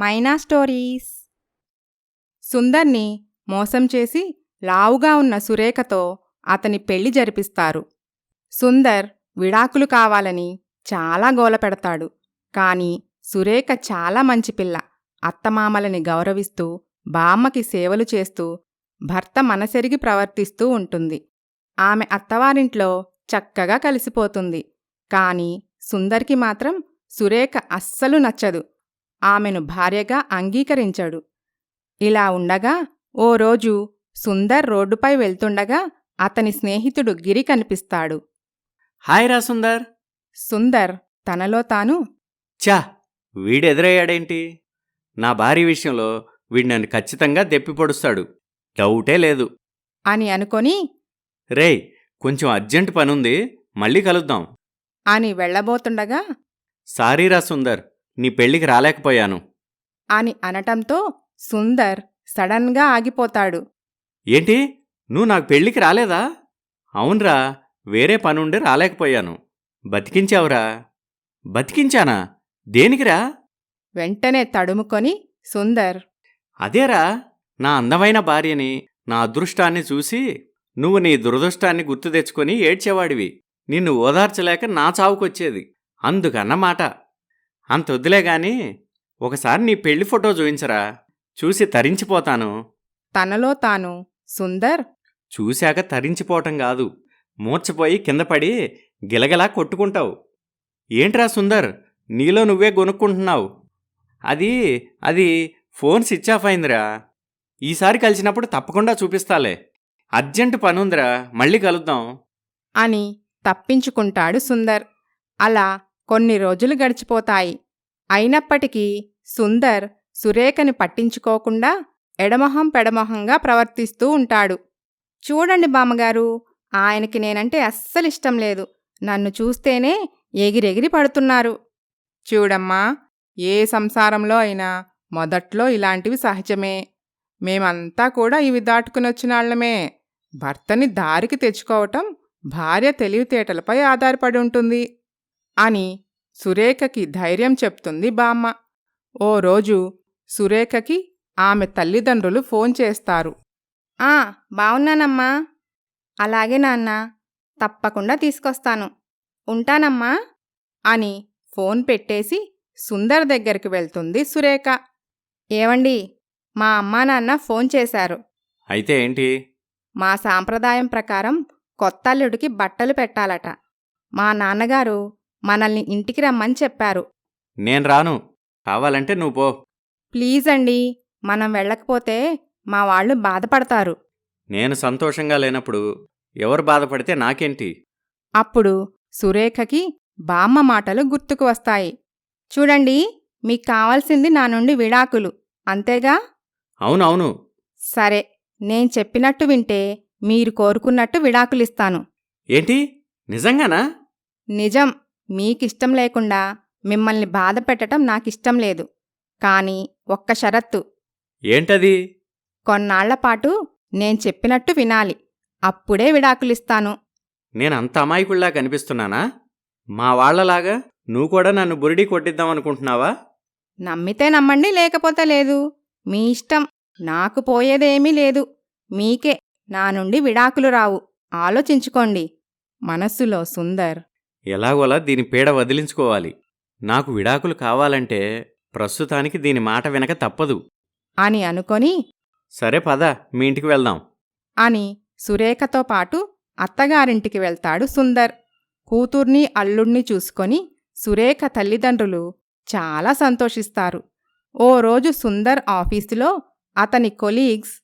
మైనా stories. సుందర్ని మోసం చేసి లావుగా ఉన్న సురేఖతో అతని పెళ్ళి జరిపిస్తారు. సుందర్ విడాకులు కావాలని చాలా గోల పెడతాడు. కాని సురేఖ చాలా మంచి పిల్ల. అత్తమామలని గౌరవిస్తూ బామ్మకి సేవలు చేస్తూ భర్త మనసెరిగి ప్రవర్తిస్తూ ఉంటుంది. ఆమె అత్తవారింట్లో చక్కగా కలిసిపోతుంది. కాని సుందర్కి మాత్రం సురేఖ అస్సలు నచ్చదు. ఆమెను భార్యగా అంగీకరించడు. ఇలా ఉండగా ఓ రోజు సుందర్ రోడ్డుపై వెళ్తుండగా అతని స్నేహితుడు గిరి కనిపిస్తాడు. హాయ్ రా సుందర్. సుందర్ తనలో తాను చా వీడెదురయ్యాడేంటి? నా భార్య విషయంలో వీడు నన్ను ఖచ్చితంగా దెప్పి పొడుస్తాడు. డౌటే లేదు. అని అనుకొని రేయ్ కొంచెం అర్జెంట్ పనుంది మళ్ళీ కలుద్దాం. అని వెళ్ళబోతుండగా సారీరా సుందర్. నీ పెళ్ళికి రాలేకపోయాను. అని అనటంతో సుందర్ సడన్గా ఆగిపోతాడు. ఏంటి? నువ్వు నాకు పెళ్ళికి రాలేదా? అవునరా వేరే పనుండి రాలేకపోయాను. బతికించావురా. బతికించానా? దేనికిరా? వెంటనే తడుముకొని సుందర్ అదేరా నా అందమైన భార్యని నా అదృష్టాన్ని చూసి నువ్వు నీ దురదృష్టాన్ని గుర్తు తెచ్చుకొని ఏడ్చేవాడివి. నిన్ను ఓదార్చలేక నా చావుకొచ్చేది. అందుకన్నమాట. అంత వద్దులే గాని ఒకసారి నీ పెళ్ళి ఫోటో చూయించరా. చూసి తరించిపోతాను. తనలో తాను సుందర్? చూశాక తరించిపోవటం కాదు. మూర్చపోయి కింద పడి గిలగలా కొట్టుకుంటావు. ఏంట్రా సుందర్? నీలో నువ్వే గొనుక్కుంటున్నావు. అది అది ఫోన్ స్విచ్ ఆఫ్ అయిందిరా. ఈసారి కలిసినప్పుడు తప్పకుండా చూపిస్తాలే. అర్జెంట్ పనుందిరా. మళ్ళీ కలుద్దాం. అని తప్పించుకుంటాడు సుందర్. అలా కొన్ని రోజులు గడిచిపోతాయి. అయినప్పటికీ సుందర్ సురేఖని పట్టించుకోకుండా ఎడమొహం పెడమొహంగా ప్రవర్తిస్తూ ఉంటాడు. చూడండి బామ్మగారు ఆయనకి నేనంటే అస్సలిష్టం లేదు. నన్ను చూస్తేనే ఎగిరెగిరి పడుతున్నారు. చూడమ్మా ఏ సంసారంలో అయినా మొదట్లో ఇలాంటివి సహజమే. మేమంతా కూడా ఇవి దాటుకునొచ్చినాళ్ళమే భర్తని దారికి తెచ్చుకోవటం భార్య తెలివితేటలపై ఆధారపడి ఉంటుంది. అని సురేఖకి ధైర్యం చెప్తుంది బామ్మ. ఓ రోజు సురేఖకి ఆమె తల్లిదండ్రులు ఫోన్ చేస్తారు. ఆ బావున్నానమ్మా. అలాగే నాన్న తప్పకుండా తీసుకొస్తాను. ఉంటానమ్మా అని ఫోన్ పెట్టేసి సుందర్ దగ్గరికి వెళ్తుంది సురేఖ. ఏవండి మా అమ్మా నాన్న ఫోన్ చేశారు. అయితే ఏంటి? మా సాంప్రదాయం ప్రకారం కొత్తల్లుడికి బట్టలు పెట్టాలట. మా నాన్నగారు మనల్ని ఇంటికి రమ్మని చెప్పారు. నేను రాను. కావాలంటే నువ్వు పో. ప్లీజ్ అండి మనం వెళ్ళకపోతే మా వాళ్ళు బాధపడతారు. నేను సంతోషంగా లేనప్పుడు ఎవరు బాధపడితే నాకేంటి? అప్పుడు సురేఖకి బామ్మ మాటలు గుర్తుకు వస్తాయి. చూడండి మీకు కావాల్సింది నా నుండి విడాకులు. అంతేగా? అవునవును. సరే నేను చెప్పినట్టు వింటే మీరు కోరుకున్నట్టు విడాకులిస్తాను. ఏంటి? నిజంగానా? నిజం. మీకిష్టం లేకుండా మిమ్మల్ని బాధ పెట్టడం నాకిష్టం లేదు. కానీ ఒక్క షరత్తు. ఏంటది? కొన్నాళ్ళపాటు నేను చెప్పినట్టు వినాలి. అప్పుడే విడాకులిస్తాను. నేను అంత అమాయకుల్లా కనిపిస్తున్నానా? మా వాళ్ళలాగా నువ్వు కూడా నన్ను బురిడి కొట్టిద్దాం అనుకుంటున్నావా? నమ్మితే నమ్మండి లేకపోతే లేదు. మీ ఇష్టం. నాకు పోయేదేమీ లేదు. మీకే. నా నుండి విడాకులు రావు. ఆలోచించుకోండి. మనస్సులో సుందర్. ఎలాగోలా దీని పీడ వదిలించుకోవాలి. నాకు విడాకులు కావాలంటే ప్రస్తుతానికి దీని మాట వినక తప్పదు. అని అనుకొని సరే పద మీ ఇంటికి వెళ్దాం. అని సురేఖతో పాటు అత్తగారింటికి వెళ్తాడు సుందర్. కూతుర్ని అల్లుణ్ణి చూసుకొని సురేఖ తల్లిదండ్రులు చాలా సంతోషిస్తారు. ఓ రోజు సుందర్ ఆఫీసులో అతని కొలీగ్స్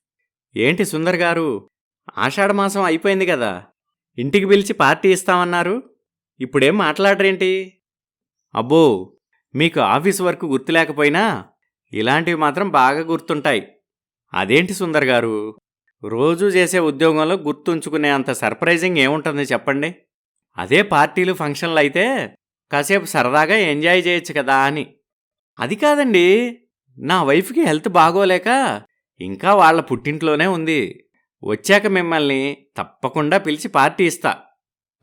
ఏంటి సుందర్ గారు? ఆషాఢమాసం అయిపోయింది కదా. ఇంటికి పిలిచి పార్టీ ఇస్తామన్నారు? ఇప్పుడేం మాట్లాడరేంటి? అబ్బో మీకు ఆఫీస్ వర్క్ గుర్తులేకపోయినా ఇలాంటివి మాత్రం బాగా గుర్తుంటాయి. అదేంటి సుందర్ గారు? రోజూ చేసే ఉద్యోగంలో గుర్తుంచుకునే అంత సర్ప్రైజింగ్ ఏముంటుంది చెప్పండి? అదే పార్టీలు ఫంక్షన్లు అయితే కాసేపు సరదాగా ఎంజాయ్ చేయొచ్చు కదా అని. అది కాదండి నా వైఫ్కి హెల్త్ బాగోలేక ఇంకా వాళ్ళ పుట్టింట్లోనే ఉంది. వచ్చాక మిమ్మల్ని తప్పకుండా పిలిచి పార్టీ ఇస్తా.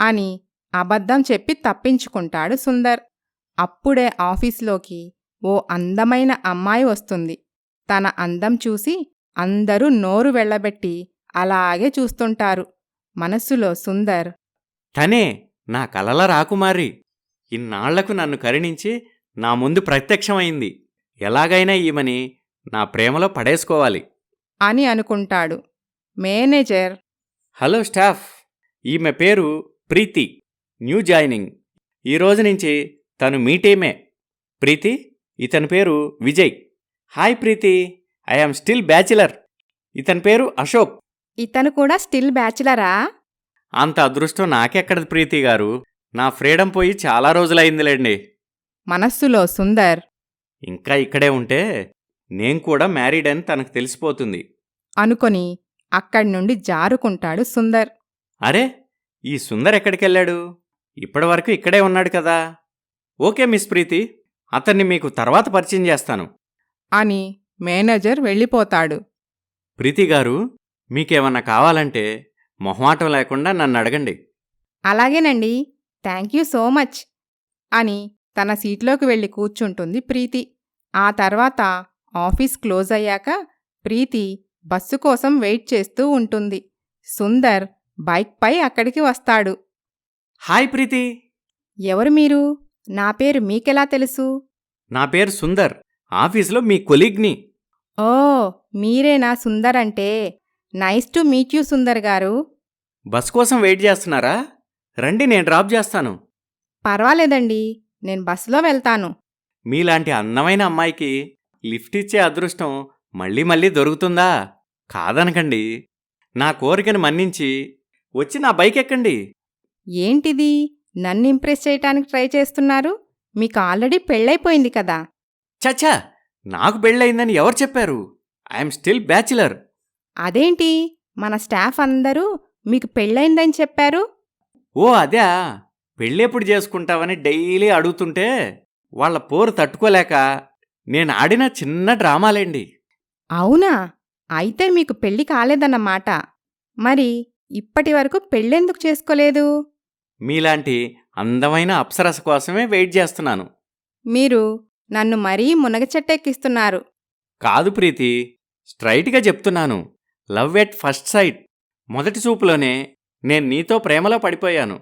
అని అబద్ధం చెప్పి తప్పించుకుంటాడు సుందర్. అప్పుడే ఆఫీస్లోకి ఓ అందమైన అమ్మాయి వస్తుంది. తన అందం చూసి అందరూ నోరు వెళ్ళబెట్టి అలాగే చూస్తుంటారు. మనస్సులో సుందర్ తనే నా కలల రాకుమారి. ఇన్నాళ్ళకు నన్ను కరుణించి నా ముందు ప్రత్యక్షమైంది. ఎలాగైనా ఈమెని నా ప్రేమలో పడేసుకోవాలి. అని అనుకుంటాడు. మేనేజర్ హలో స్టాఫ్ ఈమె పేరు ప్రీతి. New joining. ఈ రోజు నుంచి తను మీ టీమే. ప్రీతి ఇతని పేరు Vijay. Hi Preethi I am still bachelor. ఇతని పేరు అశోక్. ఇతను కూడా స్టిల్ బ్యాచిలరా? అంత అదృష్టం నాకెక్కడది ప్రీతి గారు? నా ఫ్రీడమ్ పోయి చాలా రోజులైందిలేండి. మనస్సులో సుందర్. ఇంకా ఇక్కడే ఉంటే నేను కూడా మ్యారీడ్ అని తనకు తెలిసిపోతుంది. అనుకొని అక్కడి నుండి జారుకుంటాడు సుందర్. అరే ఈ సుందర్ ఎక్కడికెళ్ళాడు? ఇప్పటివరకు ఇక్కడే ఉన్నాడు కదా. ఓకే మిస్ ప్రీతి అతన్ని మీకు తర్వాత పరిచయం చేస్తాను. అని మేనేజర్ వెళ్ళిపోతాడు. ప్రీతి గారు మీకేమన్నా కావాలంటే మొహమాటం లేకుండా నన్ను అడగండి. అలాగేనండి థ్యాంక్ యూ సో మచ్ అని తన సీట్లోకి వెళ్ళి కూర్చుంటుంది ప్రీతి. ఆ తర్వాత ఆఫీస్ క్లోజ్ అయ్యాక ప్రీతి బస్సు కోసం వెయిట్ చేస్తూ ఉంటుంది. సుందర్ బైక్పై అక్కడికి వస్తాడు. హాయ్ ప్రీతి. ఎవరు మీరు? నా పేరు మీకెలా తెలుసు? నా పేరు సుందర్. ఆఫీసులో మీ కొలీగ్ని. ఓ మీరేనా సుందర్ అంటే? Nice to meet you Sundar garu. Bus కోసం వెయిట్ చేస్తున్నారా? రండి నేను డ్రాప్ చేస్తాను. పర్వాలేదండి నేను బస్సులో వెళ్తాను. మీలాంటి అందమైన అమ్మాయికి లిఫ్ట్ ఇచ్చే అదృష్టం మళ్ళీ మళ్ళీ దొరుకుతుందా? కాదనకండి. నా కోరికను మన్నించి వచ్చి నా బైక్ ఎక్కండి. ఏంటిది? నన్ను ఇంప్రెస్ చేయటానికి ట్రై చేస్తున్నారు? మీకు ఆల్రెడీ పెళ్ళైపోయింది కదా. చచ్చా నాకు పెళ్ళయిందని ఎవరు చెప్పారు? I'm still bachelor. అదేంటి? మన స్టాఫ్ అందరూ మీకు పెళ్ళైందని చెప్పారు? ఓ అదే. పెళ్ళెప్పుడు చేసుకుంటావని డైలీ అడుగుతుంటే వాళ్ళ పోరు తట్టుకోలేక నేను ఆడిన చిన్న డ్రామాలేండి. అవునా? అయితే మీకు పెళ్ళి కాలేదన్నమాట. మరి ఇప్పటి వరకు పెళ్ళెందుకు చేసుకోలేదు? మీలాంటి అందమైన అప్సరస కోసమే వెయిట్ చేస్తున్నాను. మీరు నన్ను మరీ మునగచెట్టెక్కిస్తున్నారు కాదు ప్రీతి స్ట్రైట్గా చెప్తున్నాను. Love at first sight. మొదటి చూపులోనే నేను నీతో ప్రేమలో పడిపోయాను.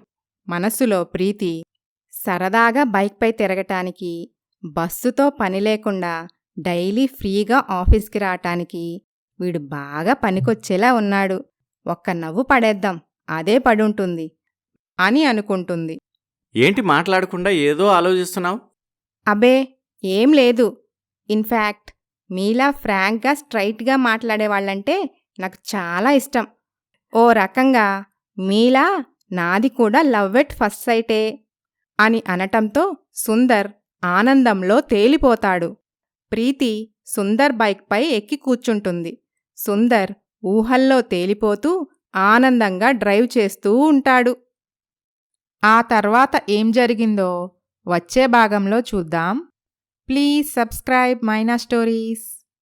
మనస్సులో ప్రీతి సరదాగా బైక్పై తిరగటానికి బస్సుతో పని లేకుండా డైలీ ఫ్రీగా ఆఫీస్కి రావటానికి వీడు బాగా పనికొచ్చేలా ఉన్నాడు. ఒక్క నవ్వు పడేద్దాం. అదే పడుంటుంది. అని అనుకుంటుంది. ఏంటి మాట్లాడకుండా ఏదో ఆలోచిస్తున్నావు? అబే ఏం లేదు. ఇన్ఫ్యాక్ట్ మీలా ఫ్రాంక్గా స్ట్రైట్గా మాట్లాడేవాళ్ళంటే నాకు చాలా ఇష్టం. ఓ రకంగా మీలా నాది కూడా లవ్ ఎట్ ఫస్ట్ సైటే అని అనటంతో సుందర్ ఆనందంలో తేలిపోతాడు. ప్రీతి సుందర్ బైక్పై ఎక్కి కూర్చుంటుంది. సుందర్ ఊహల్లో తేలిపోతూ ఆనందంగా డ్రైవ్ చేస్తూ ఉంటాడు. ఆ తర్వాత ఏం జరిగిందో వచ్చే భాగంలో చూద్దాం. Please subscribe Maina stories.